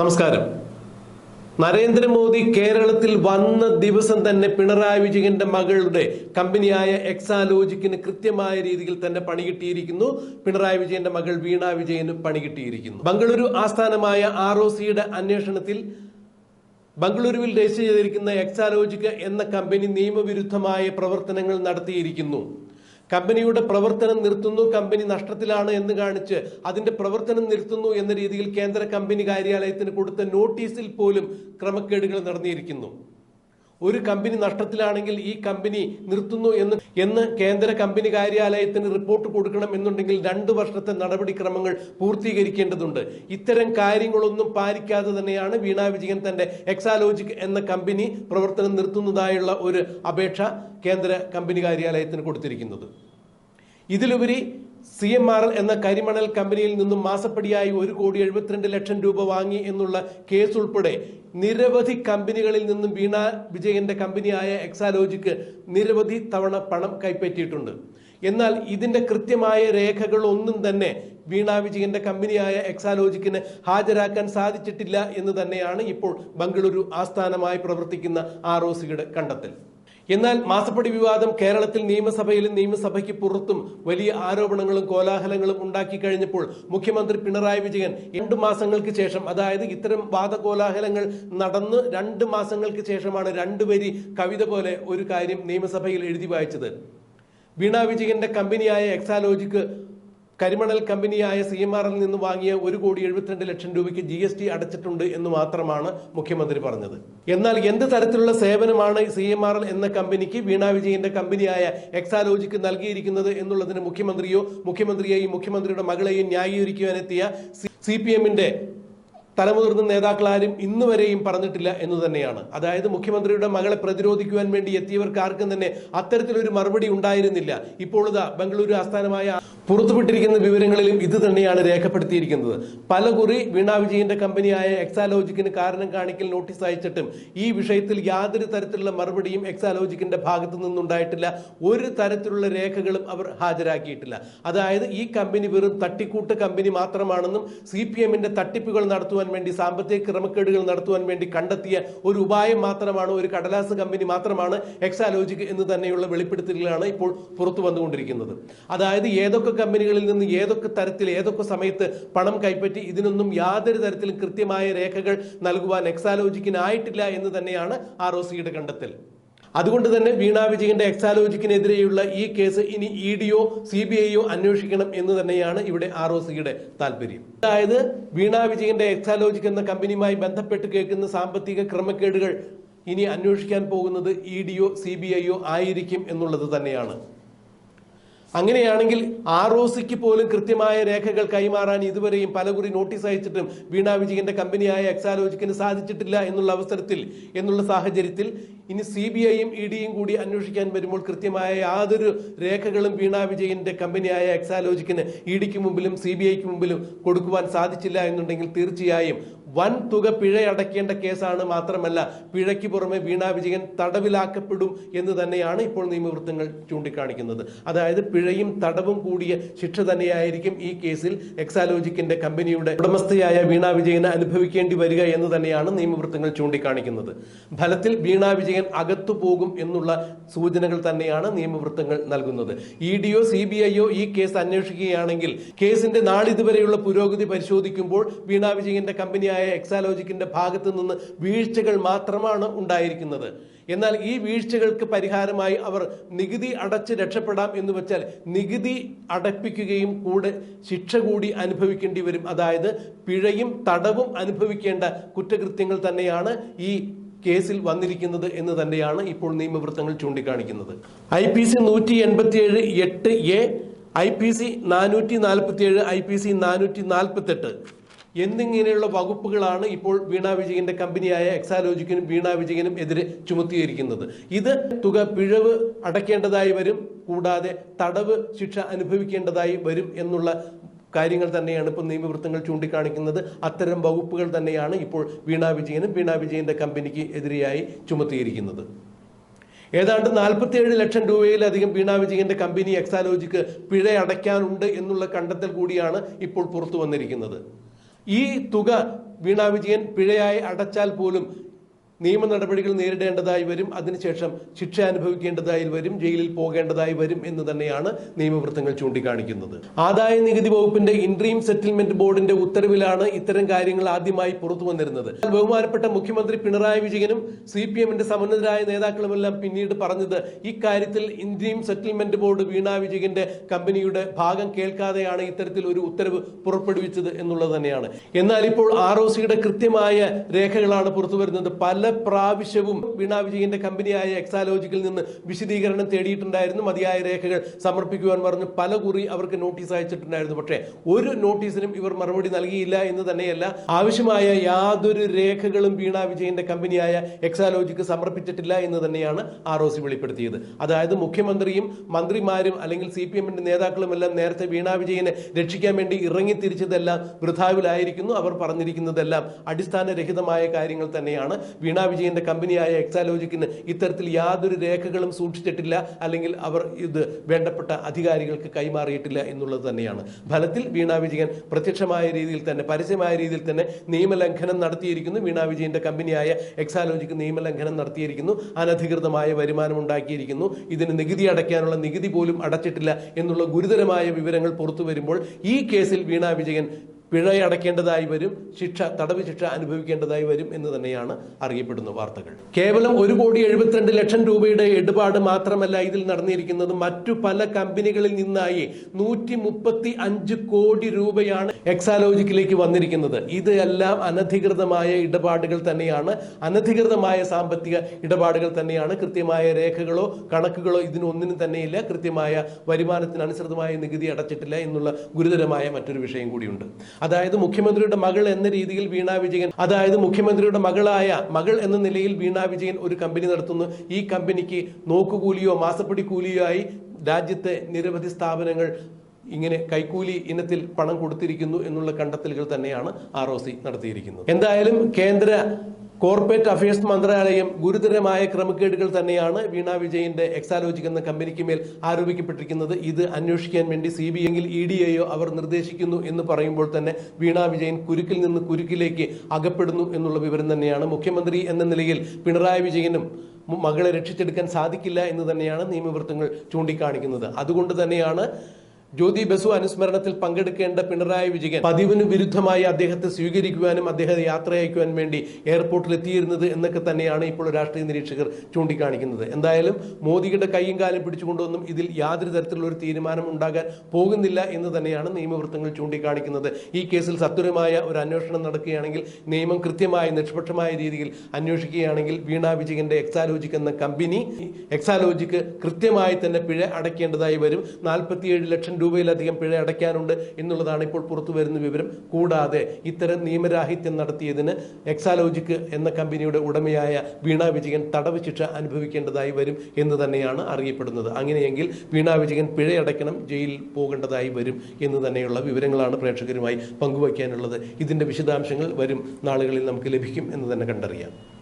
നമസ്കാരം. നരേന്ദ്രമോദി കേരളത്തിൽ വന്ന ദിവസം തന്നെ പിണറായി വിജയന്റെ മകളുടെ കമ്പനിയായ എക്സാലോജിക്കിന് കൃത്യമായ രീതിയിൽ തന്നെ പണി കിട്ടിയിരിക്കുന്നു. പിണറായി വിജയന്റെ മകൾ വീണ വിജയന് പണി കിട്ടിയിരിക്കുന്നു. ബംഗളൂരു ആസ്ഥാനമായ ആർ ഒ സിയുടെ അന്വേഷണത്തിൽ ബംഗളൂരുവിൽ രജിസ്റ്റർ ചെയ്തിരിക്കുന്ന എക്സാലോജിക് എന്ന കമ്പനി നിയമവിരുദ്ധമായ പ്രവർത്തനങ്ങൾ നടത്തിയിരിക്കുന്നു. കമ്പനിയുടെ പ്രവർത്തനം നിർത്തുന്നു കമ്പനി നഷ്ടത്തിലാണ് എന്ന് കാണിച്ച് അതിന്റെ പ്രവർത്തനം നിർത്തുന്നു എന്ന രീതിയിൽ കേന്ദ്ര കമ്പനി കാര്യാലയത്തിന് കൊടുത്ത നോട്ടീസിൽ പോലും ക്രമക്കേടുകൾ നടന്നിരിക്കുന്നു. ഒരു കമ്പനി നഷ്ടത്തിലാണെങ്കിൽ ഈ കമ്പനി നിർത്തുന്നു എന്ന് എന്ന് കേന്ദ്ര കമ്പനി കാര്യാലയത്തിന് റിപ്പോർട്ട് കൊടുക്കണം എന്നുണ്ടെങ്കിൽ രണ്ട് വർഷത്തെ നടപടിക്രമങ്ങൾ പൂർത്തീകരിക്കേണ്ടതുണ്ട്. ഇത്തരം കാര്യങ്ങളൊന്നും പാലിക്കാതെ തന്നെയാണ് വീണ വിജയൻ തന്റെ എക്സാലോജിക് എന്ന കമ്പനി പ്രവർത്തനം നിർത്തുന്നതായുള്ള ഒരു അപേക്ഷ കേന്ദ്ര കമ്പനി കാര്യാലയത്തിന് കൊടുത്തിരിക്കുന്നത്. ഇതിലുപരി സി എം ആർ എന്ന കരിമണൽ കമ്പനിയിൽ നിന്നും മാസപ്പടിയായി ഒരു കോടി എഴുപത്തിരണ്ട് ലക്ഷം രൂപ വാങ്ങി എന്നുള്ള കേസ് ഉൾപ്പെടെ നിരവധി കമ്പനികളിൽ നിന്നും വീണ വിജയന്റെ കമ്പനിയായ എക്സാലോജിക്ക് നിരവധി തവണ പണം കൈപ്പറ്റിയിട്ടുണ്ട്. എന്നാൽ ഇതിന്റെ കൃത്യമായ രേഖകൾ ഒന്നും തന്നെ വീണ വിജയന്റെ കമ്പനിയായ എക്സാലോജിക്കിന് ഹാജരാക്കാൻ സാധിച്ചിട്ടില്ല എന്ന് തന്നെയാണ് ഇപ്പോൾ ബംഗളൂരു ആസ്ഥാനമായി പ്രവർത്തിക്കുന്ന ആർ ഒ സിയുടെ കണ്ടെത്തൽ. എന്നാൽ മാസപ്പടി വിവാദം കേരളത്തിൽ നിയമസഭയിലും നിയമസഭയ്ക്ക് പുറത്തും വലിയ ആരോപണങ്ങളും കോലാഹലങ്ങളും ഉണ്ടാക്കി കഴിഞ്ഞപ്പോൾ മുഖ്യമന്ത്രി പിണറായി വിജയൻ രണ്ട് മാസങ്ങൾക്ക് ശേഷം അതായത് ഇത്തരം വാദകോലാഹലങ്ങൾ നടന്ന് രണ്ട് മാസങ്ങൾക്ക് ശേഷമാണ് രണ്ടുപേരി കവിത പോലെ ഒരു കാര്യം നിയമസഭയിൽ എഴുതി വായിച്ചത്. വീണ വിജയന്റെ കമ്പനിയായ എക്സാലോജിക്ക് കരിമണൽ കമ്പനിയായ സി എം ആറിൽ നിന്ന് വാങ്ങിയ ഒരു കോടി എഴുപത്തിരണ്ട് ലക്ഷം രൂപയ്ക്ക് ജി എസ് ടി അടച്ചിട്ടുണ്ട് എന്ന് മാത്രമാണ് മുഖ്യമന്ത്രി പറഞ്ഞത്. എന്നാൽ എന്ത് തരത്തിലുള്ള സേവനമാണ് സി എം ആർ എന്ന കമ്പനിക്ക് വീണ വിജയന്റെ കമ്പനിയായ എക്സാലോജിക്ക് നൽകിയിരിക്കുന്നത് എന്നുള്ളതിന് മുഖ്യമന്ത്രിയോ മുഖ്യമന്ത്രിയെയും മുഖ്യമന്ത്രിയുടെ മകളെയും ന്യായീകരിക്കുവാനെത്തിയ സി പി എമ്മിന്റെ തലമുതിർന്ന നേതാക്കളാരും ഇന്നു വരെയും പറഞ്ഞിട്ടില്ല എന്ന് തന്നെയാണ്. അതായത് മുഖ്യമന്ത്രിയുടെ മകളെ പ്രതിരോധിക്കുവാൻ വേണ്ടി എത്തിയവർക്ക് ആർക്കും തന്നെ അത്തരത്തിലൊരു മറുപടി ഉണ്ടായിരുന്നില്ല. ഇപ്പോൾ ഇതാ ബംഗളൂരു ആസ്ഥാനമായ പുറത്തുവിട്ടിരിക്കുന്ന വിവരങ്ങളിലും ഇത് തന്നെയാണ് രേഖപ്പെടുത്തിയിരിക്കുന്നത്. പലകുറി വീണ വിജയന്റെ കമ്പനിയായ എക്സാലോജിക്കിന് കാരണം കാണിക്കൽ നോട്ടീസ് അയച്ചിട്ടും ഈ വിഷയത്തിൽ യാതൊരു തരത്തിലുള്ള മറുപടിയും എക്സാലോജിക്കിന്റെ ഭാഗത്തു നിന്നുണ്ടായിട്ടില്ല. ഒരു തരത്തിലുള്ള രേഖകളും അവർ ഹാജരാക്കിയിട്ടില്ല. അതായത് ഈ കമ്പനി വെറും തട്ടിക്കൂട്ട് കമ്പനി മാത്രമാണെന്നും സി പി എമ്മിന്റെ തട്ടിപ്പുകൾ നടത്തുവാൻ വേണ്ടി സാമ്പത്തിക ക്രമക്കേടുകൾ നടത്തുവാൻ വേണ്ടി കണ്ടെത്തിയ ഒരു ഉപായം മാത്രമാണ് ഒരു കടലാസ് കമ്പനി മാത്രമാണ് എക്സാലോജിക് എന്ന് തന്നെയുള്ള വെളിപ്പെടുത്തലുകളാണ് ഇപ്പോൾ പുറത്തു വന്നുകൊണ്ടിരിക്കുന്നത്. അതായത് ഏതൊക്കെ കമ്പനികളിൽ നിന്ന് ഏതൊക്കെ തരത്തിൽ ഏതൊക്കെ സമയത്ത് പണം കൈപ്പറ്റി ഇതിനൊന്നും യാതൊരു തരത്തിലും കൃത്യമായ രേഖകൾ നൽകുവാൻ എക്സാലോജിക്കിനായിട്ടില്ല എന്ന് തന്നെയാണ് ആർ ഒ സിയുടെ കണ്ടെത്തൽ. അതുകൊണ്ട് തന്നെ വീണ വിജയന്റെ എക്സാലോജിക്കിനെതിരെയുള്ള ഈ കേസ് ഇനി ഇ ഡിയോ സി ബി ഐയോ അന്വേഷിക്കണം എന്ന് തന്നെയാണ് ഇവിടെ ആർ ഒ സിയുടെ താല്പര്യം. അതായത് വീണ വിജയന്റെ എക്സാലോജിക് എന്ന കമ്പനിയുമായി ബന്ധപ്പെട്ട് കേൾക്കുന്ന സാമ്പത്തിക ക്രമക്കേടുകൾ ഇനി അന്വേഷിക്കാൻ പോകുന്നത് ഇ ഡിയോ സി ബി ഐയോ ആയിരിക്കും എന്നുള്ളത് തന്നെയാണ്. അങ്ങനെയാണെങ്കിൽ ആർ ഒ സിക്ക് പോലും കൃത്യമായ രേഖകൾ കൈമാറാൻ ഇതുവരെയും പലകുറി നോട്ടീസ് അയച്ചിട്ടും വീണ വിജയന്റെ കമ്പനിയായ എക്സാലോജിക്കിന് സാധിച്ചിട്ടില്ല എന്നുള്ള അവസരത്തിൽ എന്നുള്ള സാഹചര്യത്തിൽ ഇനി സി ബി ഐയും ഇ ഡിയും കൂടി അന്വേഷിക്കാൻ വരുമ്പോൾ കൃത്യമായ യാതൊരു രേഖകളും വീണ വിജയന്റെ കമ്പനിയായ എക്സാലോജിക്കിന് ഇ ഡിക്ക് മുമ്പിലും സി ബി ഐക്ക് മുമ്പിലും കൊടുക്കുവാൻ സാധിച്ചില്ല എന്നുണ്ടെങ്കിൽ തീർച്ചയായും വൻ തുക പിഴയടക്കേണ്ട കേസാണ് മാത്രമല്ല പിഴയ്ക്ക് പുറമെ വീണാ വിജയൻ തടവിലാക്കപ്പെടും എന്ന് തന്നെയാണ് ഇപ്പോൾ നിയമവൃത്തങ്ങൾ ചൂണ്ടിക്കാണിക്കുന്നത്. അതായത് പിഴയും തടവും കൂടിയ ശിക്ഷ തന്നെയായിരിക്കും ഈ കേസിൽ എക്സാലോജിക്കിന്റെ കമ്പനിയുടെ ഉടമസ്ഥയായ വീണാ വിജയന് അനുഭവിക്കേണ്ടി വരിക എന്ന് തന്നെയാണ് നിയമവൃത്തങ്ങൾ ചൂണ്ടിക്കാണിക്കുന്നത്. ഫലത്തിൽ വീണാ വിജയൻ അകത്തു പോകും എന്നുള്ള സൂചനകൾ തന്നെയാണ് നിയമവൃത്തങ്ങൾ നൽകുന്നത്. ഇ ഡിയോ സി ബി ഐയോ ഈ കേസ് അന്വേഷിക്കുകയാണെങ്കിൽ കേസിന്റെ നാളിതുവരെയുള്ള പുരോഗതി പരിശോധിക്കുമ്പോൾ വീണാ വിജയന്റെ കമ്പനിയായ എക്സാലോജിക്കിന്റെ ഭാഗത്തു നിന്ന് വീഴ്ചകൾ മാത്രമാണ് ഉണ്ടായിരിക്കുന്നത്. എന്നാൽ ഈ വീഴ്ചകൾക്ക് പരിഹാരമായി അവർ നികുതി അടച്ച് രക്ഷപ്പെടാം എന്ന് വെച്ചാൽ നികുതി അടപ്പിക്കുകയും കൂടെ ശിക്ഷ കൂടി അനുഭവിക്കേണ്ടി വരും. അതായത് പിഴയും തടവും അനുഭവിക്കേണ്ട കുറ്റകൃത്യങ്ങൾ തന്നെയാണ് ഈ കേസിൽ വന്നിരിക്കുന്നത് എന്ന് തന്നെയാണ് ഇപ്പോൾ നിയമവൃത്തങ്ങൾ ചൂണ്ടിക്കാണിക്കുന്നത്. ഐ പി സി നൂറ്റി എൺപത്തിയേഴ് എട്ട് എ ഐ പി സി നാനൂറ്റി നാൽപ്പത്തിയേഴ് ഐ പി സി നാനൂറ്റി നാൽപ്പത്തെട്ട് എന്നിങ്ങനെയുള്ള വകുപ്പുകളാണ് ഇപ്പോൾ വീണ വിജയന്റെ കമ്പനിയായ എക്സാലോജിക്കിനും വീണ വിജയനും എതിരെ ചുമത്തിയിരിക്കുന്നത്. ഇത് തുക പിഴവ് അടയ്ക്കേണ്ടതായി വരും കൂടാതെ തടവ് ശിക്ഷ അനുഭവിക്കേണ്ടതായി വരും എന്നുള്ള കാര്യങ്ങൾ തന്നെയാണ് ഇപ്പോൾ നിയമവൃത്തങ്ങൾ ചൂണ്ടിക്കാണിക്കുന്നത്. അത്തരം വകുപ്പുകൾ തന്നെയാണ് ഇപ്പോൾ വീണ വിജയനും വീണ വിജയന്റെ കമ്പനിക്ക് എതിരെയായി ചുമത്തിയിരിക്കുന്നത്. ഏതാണ്ട് നാൽപ്പത്തിയേഴ് ലക്ഷം രൂപയിലധികം വീണ വിജയന്റെ കമ്പനി എക്സാലോജിക്ക് പിഴ അടയ്ക്കാനുണ്ട് എന്നുള്ള കണ്ടെത്തൽ കൂടിയാണ് ഇപ്പോൾ പുറത്തു വന്നിരിക്കുന്നത്. ഈ തുക വീണ വിജയൻ പിഴയായി അടച്ചാൽ പോലും നിയമ നടപടികൾ നേരിടേണ്ടതായി വരും. അതിനുശേഷം ശിക്ഷ അനുഭവിക്കേണ്ടതായി വരും. ജയിലിൽ പോകേണ്ടതായി വരും എന്ന് തന്നെയാണ് നിയമവൃത്തങ്ങൾ ചൂണ്ടിക്കാണിക്കുന്നത്. ആദായ നികുതി വകുപ്പിന്റെ ഇൻട്രീം സെറ്റിൽമെന്റ് ബോർഡിന്റെ ഉത്തരവിലാണ് ഇത്തരം കാര്യങ്ങൾ ആദ്യമായി പുറത്തു വന്നിരുന്നത്. ബഹുമാനപ്പെട്ട മുഖ്യമന്ത്രി പിണറായി വിജയനും സി പി എമ്മിന്റെ സമന്നതരായ നേതാക്കളുമെല്ലാം പിന്നീട് പറഞ്ഞത് ഇക്കാര്യത്തിൽ ഇൻട്രീം സെറ്റിൽമെന്റ് ബോർഡ് വീണ വിജയന്റെ കമ്പനിയുടെ ഭാഗം കേൾക്കാതെയാണ് ഇത്തരത്തിൽ ഒരു ഉത്തരവ് പുറപ്പെടുവിച്ചത് എന്നുള്ളത് തന്നെയാണ്. എന്നാൽ ഇപ്പോൾ ആർ ഒ സിയുടെ കൃത്യമായ രേഖകളാണ് പുറത്തു വരുന്നത്. പല പ്രാവശ്യവും വീണ വിജയന്റെ കമ്പനിയായ എക്സാലോജിക്കിൽ നിന്ന് വിശദീകരണം തേടിയിട്ടുണ്ടായിരുന്നു. മതിയായ രേഖകൾ സമർപ്പിക്കുവാൻ പറഞ്ഞു. പല കുറി അവർക്ക് നോട്ടീസ് അയച്ചിട്ടുണ്ടായിരുന്നു. പക്ഷേ ഒരു നോട്ടീസിനും ഇവർ മറുപടി നൽകിയില്ല എന്ന് തന്നെയല്ല ആവശ്യമായ യാതൊരു രേഖകളും വീണ വിജയന്റെ കമ്പനിയായ എക്സാലോജിക്ക് സമർപ്പിച്ചിട്ടില്ല എന്ന് തന്നെയാണ് ആർ ഒ സി വെളിപ്പെടുത്തിയത്. അതായത് മുഖ്യമന്ത്രിയും മന്ത്രിമാരും അല്ലെങ്കിൽ സി പി എമ്മിന്റെ നേതാക്കളും എല്ലാം നേരത്തെ വീണ വിജയനെ രക്ഷിക്കാൻ വേണ്ടി ഇറങ്ങി തിരിച്ചതെല്ലാം വൃഥാവിലായിരിക്കുന്നു. അവർ പറഞ്ഞിരിക്കുന്നതെല്ലാം അടിസ്ഥാനരഹിതമായ കാര്യങ്ങൾ തന്നെയാണ്. വീണ വിജയന്റെ കമ്പനിയായ എക്സാലോജിക്കിന് ഇത്തരത്തിൽ യാതൊരു രേഖകളും സൂക്ഷിച്ചിട്ടില്ല അല്ലെങ്കിൽ അവർ ഇത് വേണ്ടപ്പെട്ട അധികാരികൾക്ക് കൈമാറിയിട്ടില്ല എന്നുള്ളത് തന്നെയാണ്. ഫലത്തിൽ വീണ വിജയൻ പ്രത്യക്ഷമായ രീതിയിൽ തന്നെ പരസ്യമായ രീതിയിൽ തന്നെ നിയമലംഘനം നടത്തിയിരിക്കുന്നു. വീണ വിജയന്റെ കമ്പനിയായ എക്സാലോജിക്ക് നിയമലംഘനം നടത്തിയിരിക്കുന്നു. അനധികൃതമായ വരുമാനം ഉണ്ടാക്കിയിരിക്കുന്നു. ഇതിന് നികുതി അടയ്ക്കാനുള്ള നികുതി പോലും അടച്ചിട്ടില്ല എന്നുള്ള ഗുരുതരമായ വിവരങ്ങൾ പുറത്തു വരുമ്പോൾ ഈ കേസിൽ വീണ വിജയൻ പിഴ അടയ്ക്കേണ്ടതായി വരും ശിക്ഷ തടവ് ശിക്ഷ അനുഭവിക്കേണ്ടതായി വരും എന്ന് തന്നെയാണ് അറിയപ്പെടുന്ന വാർത്തകൾ. കേവലം ഒരു കോടി എഴുപത്തിരണ്ട് ലക്ഷം രൂപയുടെ ഇടപാട് മാത്രമല്ല ഇതിൽ നടന്നിരിക്കുന്നത്. മറ്റു പല കമ്പനികളിൽ നിന്നായി നൂറ്റി മുപ്പത്തി അഞ്ച് കോടി രൂപയാണ് എക്സാലോജിക്കിലേക്ക് വന്നിരിക്കുന്നത്. ഇതെല്ലാം അനധികൃതമായ ഇടപാടുകൾ തന്നെയാണ്. അനധികൃതമായ സാമ്പത്തിക ഇടപാടുകൾ തന്നെയാണ്. കൃത്യമായ രേഖകളോ കണക്കുകളോ ഇതിനൊന്നിനും തന്നെയില്ല. കൃത്യമായ വരുമാനത്തിനനുസൃതമായ നികുതി അടച്ചിട്ടില്ല എന്നുള്ള ഗുരുതരമായ മറ്റൊരു വിഷയം കൂടിയുണ്ട്. അതായത് മുഖ്യമന്ത്രിയുടെ മകൾ എന്ന രീതിയിൽ വീണ വിജയൻ അതായത് മുഖ്യമന്ത്രിയുടെ മകളായ മകൾ എന്ന നിലയിൽ വീണ വിജയൻ ഒരു കമ്പനി നടത്തുന്നു. ഈ കമ്പനിക്ക് നോക്കുകൂലിയോ മാസപ്പടി കൂലിയോ ആയി രാജ്യത്തെ നിരവധി സ്ഥാപനങ്ങൾ ഇങ്ങനെ കൈക്കൂലി ഇനത്തിൽ പണം കൊടുത്തിരിക്കുന്നു എന്നുള്ള കണ്ടെത്തലുകൾ തന്നെയാണ് ആർ നടത്തിയിരിക്കുന്നത്. എന്തായാലും കേന്ദ്ര കോർപ്പറേറ്റ് അഫയേഴ്സ് മന്ത്രാലയം ഗുരുതരമായ ക്രമക്കേടുകൾ തന്നെയാണ് വീണ വിജയന്റെ എക്സാലോജിക് എന്ന കമ്പനിക്ക് മേൽ ആരോപിക്കപ്പെട്ടിരിക്കുന്നത്. ഇത് അന്വേഷിക്കാൻ വേണ്ടി സി ബി എങ്കിൽ ഇ ഡി എയോ അവർ നിർദ്ദേശിക്കുന്നു എന്ന് പറയുമ്പോൾ തന്നെ വീണ വിജയൻ കുരുക്കിൽ നിന്ന് കുരുക്കിലേക്ക് അകപ്പെടുന്നു എന്നുള്ള വിവരം തന്നെയാണ്. മുഖ്യമന്ത്രി എന്ന നിലയിൽ പിണറായി വിജയനും മകളെ രക്ഷിച്ചെടുക്കാൻ സാധിക്കില്ല എന്ന് തന്നെയാണ് നിയമവൃത്തങ്ങൾ ചൂണ്ടിക്കാണിക്കുന്നത്. അതുകൊണ്ട് തന്നെയാണ് ജ്യോതി ബസു അനുസ്മരണത്തിൽ പങ്കെടുക്കേണ്ട പിണറായി വിജയൻ പതിവിന് വിരുദ്ധമായി അദ്ദേഹത്തെ സ്വീകരിക്കുവാനും അദ്ദേഹത്തെ യാത്ര അയക്കുവാൻ വേണ്ടി എയർപോർട്ടിൽ എത്തിയിരുന്നത് എന്നൊക്കെ തന്നെയാണ് ഇപ്പോൾ രാഷ്ട്രീയ നിരീക്ഷകർ ചൂണ്ടിക്കാണിക്കുന്നത്. എന്തായാലും മോദിയുടെ കൈയും കാലം പിടിച്ചുകൊണ്ടൊന്നും ഇതിൽ യാതൊരു തരത്തിലുള്ള ഒരു തീരുമാനം ഉണ്ടാകാൻ പോകുന്നില്ല എന്ന് തന്നെയാണ് നിയമവൃത്തങ്ങൾ ചൂണ്ടിക്കാണിക്കുന്നത്. ഈ കേസിൽ സത്വരമായ ഒരു അന്വേഷണം നടക്കുകയാണെങ്കിൽ നിയമം കൃത്യമായ നിഷ്പക്ഷമായ രീതിയിൽ അന്വേഷിക്കുകയാണെങ്കിൽ വീണ വിജയന്റെ എക്സാലോജിക് എന്ന കമ്പനി എക്സാലോജിക്ക് കൃത്യമായി തന്നെ പിഴ അടയ്ക്കേണ്ടതായി വരും. നാൽപ്പത്തിയേഴ് ലക്ഷം രൂപയിലധികം പിഴ അടയ്ക്കാനുണ്ട് എന്നുള്ളതാണ് ഇപ്പോൾ പുറത്തു വരുന്ന വിവരം. കൂടാതെ ഇത്തരം നിയമരാഹിത്യം നടത്തിയതിന് എക്സാലോജിക്ക് എന്ന കമ്പനിയുടെ ഉടമയായ വീണ വിജയൻ തടവ് ശിക്ഷ അനുഭവിക്കേണ്ടതായി വരും എന്ന് തന്നെയാണ് അറിയപ്പെടുന്നത്. അങ്ങനെയെങ്കിൽ വീണ വിജയൻ പിഴയടയ്ക്കണം ജയിലിൽ പോകേണ്ടതായി വരും എന്ന് തന്നെയുള്ള വിവരങ്ങളാണ് പ്രേക്ഷകരുമായി പങ്കുവയ്ക്കാനുള്ളത്. ഇതിന്റെ വിശദാംശങ്ങൾ വരും നാളുകളിൽ നമുക്ക് ലഭിക്കും എന്ന് തന്നെ കണ്ടറിയാം.